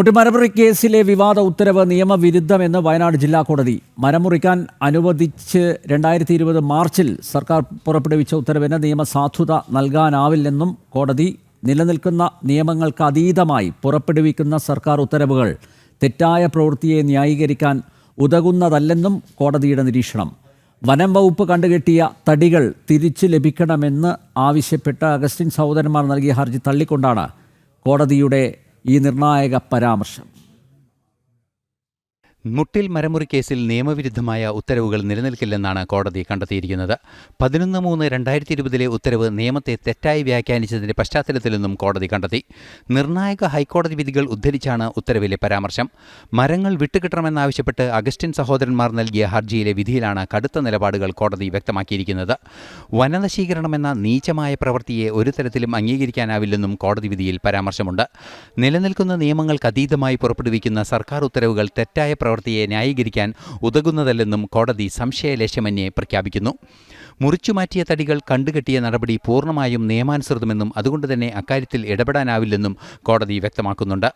മുട്ടിമരമുറി കേസിലെ വിവാദ ഉത്തരവ് നിയമവിരുദ്ധമെന്ന് വയനാട് ജില്ലാ കോടതി. മരമുറിക്കാൻ അനുവദിച്ച് രണ്ടായിരത്തി ഇരുപത് മാർച്ചിൽ സർക്കാർ പുറപ്പെടുവിച്ച ഉത്തരവിന് നിയമസാധുത നൽകാനാവില്ലെന്നും കോടതി നിലനിൽക്കുന്ന നിയമങ്ങൾക്ക് അതീതമായി പുറപ്പെടുവിക്കുന്ന സർക്കാർ ഉത്തരവുകൾ തെറ്റായ പ്രവൃത്തിയെ ന്യായീകരിക്കാൻ ഉതകുന്നതല്ലെന്നും കോടതിയുടെ നിരീക്ഷണം. വനം വകുപ്പ് കണ്ടുകെട്ടിയ തടികൾ തിരിച്ചു ലഭിക്കണമെന്ന് ആവശ്യപ്പെട്ട് അഗസ്റ്റിൻ സഹോദരന്മാർ നൽകിയ ഹർജി തള്ളിക്കൊണ്ടാണ് കോടതിയുടെ ഈ നിർണായക പരാമർശം. മുട്ടിൽ മരമുറി കേസിൽ നിയമവിരുദ്ധമായ ഉത്തരവുകൾ നിലനിൽക്കില്ലെന്നാണ് കോടതി കണ്ടെത്തിയിരിക്കുന്നത്. പതിനൊന്ന് മൂന്ന് രണ്ടായിരത്തി ഇരുപതിലെ ഉത്തരവ് നിയമത്തെ തെറ്റായി വ്യാഖ്യാനിച്ചതിന്റെ പശ്ചാത്തലത്തിൽ നിന്നും കോടതി കണ്ടെത്തി. നിർണായക ഹൈക്കോടതി വിധികൾ ഉദ്ധരിച്ചാണ് ഉത്തരവിലെ പരാമർശം. മരങ്ങൾ വിട്ടുകിട്ടണമെന്നാവശ്യപ്പെട്ട് അഗസ്റ്റിൻ സഹോദരന്മാർ നൽകിയ ഹർജിയിലെ വിധിയിലാണ് കടുത്ത നിലപാടുകൾ കോടതി വ്യക്തമാക്കിയിരിക്കുന്നത്. വനനശീകരണമെന്ന നീചമായ പ്രവൃത്തിയെ ഒരു തരത്തിലും അംഗീകരിക്കാനാവില്ലെന്നും കോടതി വിധിയിൽ പരാമർശമുണ്ട്. നിലനിൽക്കുന്ന നിയമങ്ങൾക്ക് അതീതമായി പുറപ്പെടുവിക്കുന്ന സർക്കാർ ഉത്തരവുകൾ തെറ്റായ പ്രവൃത്തിയെ ന്യായീകരിക്കാൻ ഉതകുന്നതല്ലെന്നും കോടതി സംശയലേശമന്യേ പ്രഖ്യാപിക്കുന്നു. മുറിച്ചുമാറ്റിയ തടികൾ കണ്ടുകെട്ടിയ നടപടി പൂർണമായും നിയമാനുസൃതമെന്നും അതുകൊണ്ട് തന്നെ അക്കാര്യത്തിൽ ഇടപെടാനാവില്ലെന്നും കോടതി വ്യക്തമാക്കുന്നുണ്ട്.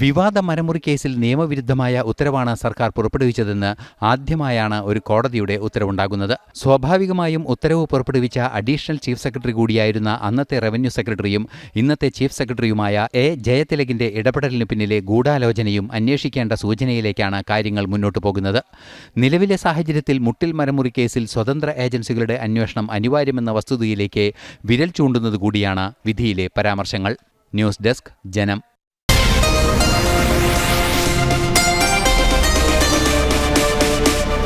വിവാദ മരമുറി കേസിൽ നിയമവിരുദ്ധമായ ഉത്തരവാണ് സർക്കാർ പുറപ്പെടുവിച്ചതെന്ന് ആദ്യമായാണ് ഒരു കോടതിയുടെ ഉത്തരവുണ്ടാകുന്നത്. സ്വാഭാവികമായും ഉത്തരവ് പുറപ്പെടുവിച്ച അഡീഷണൽ ചീഫ് സെക്രട്ടറി കൂടിയായിരുന്ന അന്നത്തെ റവന്യൂ സെക്രട്ടറിയും ഇന്നത്തെ ചീഫ് സെക്രട്ടറിയുമായ എ ജയതിലകിന്റെ ഇടപെടലിന് പിന്നിലെ ഗൂഢാലോചനയും അന്വേഷിക്കേണ്ട സൂചനയിലേക്കാണ് കാര്യങ്ങൾ മുന്നോട്ട് പോകുന്നത്. നിലവിലെ സാഹചര്യത്തിൽ മുട്ടിൽ മരമുറി കേസിൽ സ്വതന്ത്ര ഏജൻസികളുടെ അന്വേഷണം അനിവാര്യമെന്ന വസ്തുതയിലേക്ക് വിരൽ ചൂണ്ടുന്നതുകൂടിയാണ് വിധിയിലെ പരാമർശങ്ങൾ. ന്യൂസ് ഡെസ്ക് ജനം.